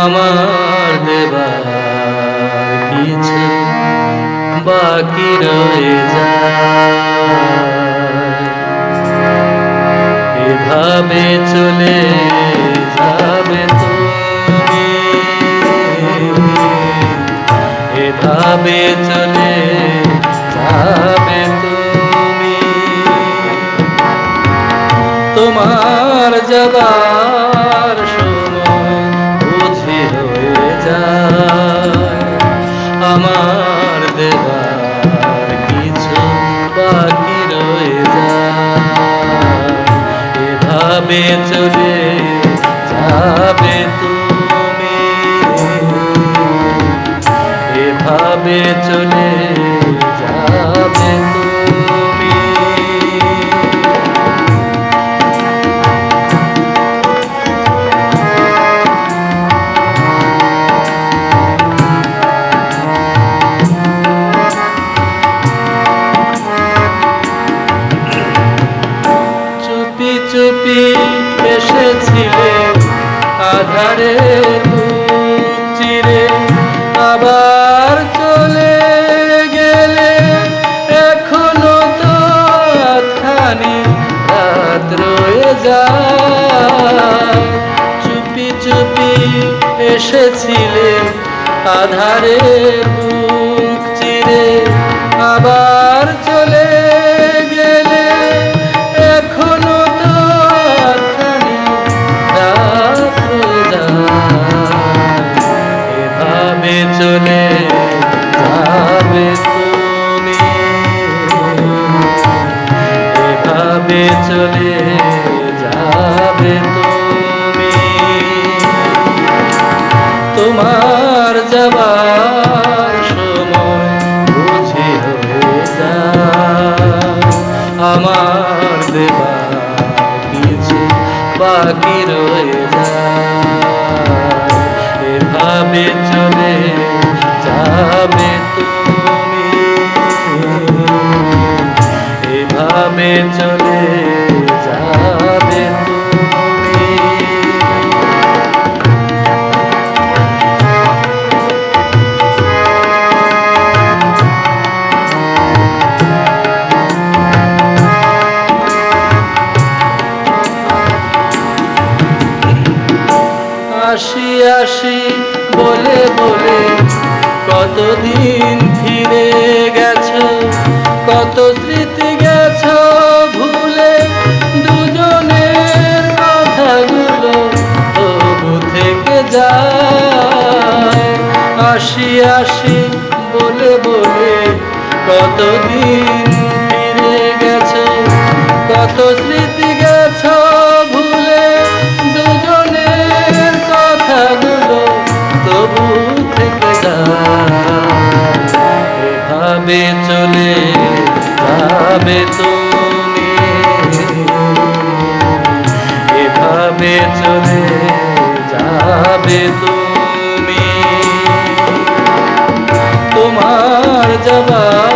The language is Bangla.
আমার দেবা কিছু বাকি রয়ে এভাবে চলে যাবে তুমি। এভাবে চলে যাবে তুমি। তোমার যাবার এভাবে চলে যাবে তুমি। এভাবে চলে যাবে তুমি এসেছিলে আধারে বুক চিরে আবার চলে গেলে এখনও। এভাবে চলে যাবে তুমি এভাবে চলে বাকি রয়ে এভাবে চলে যাবে তুমি। এভাবে চলে আসি আসি, বলে বলে, কতদিন ফিরে গেছো? কত স্মৃতি গেছো ভুলে? দুজনের কথাগুলো তবু থেকে যায়। আসি আসি, বলে বলে, কতদিন ফিরে গেছো? কত স্মৃতি যাবে চলে যাবে তুমি। এভাবে চলে যাবে তুমি। তোমার যাবা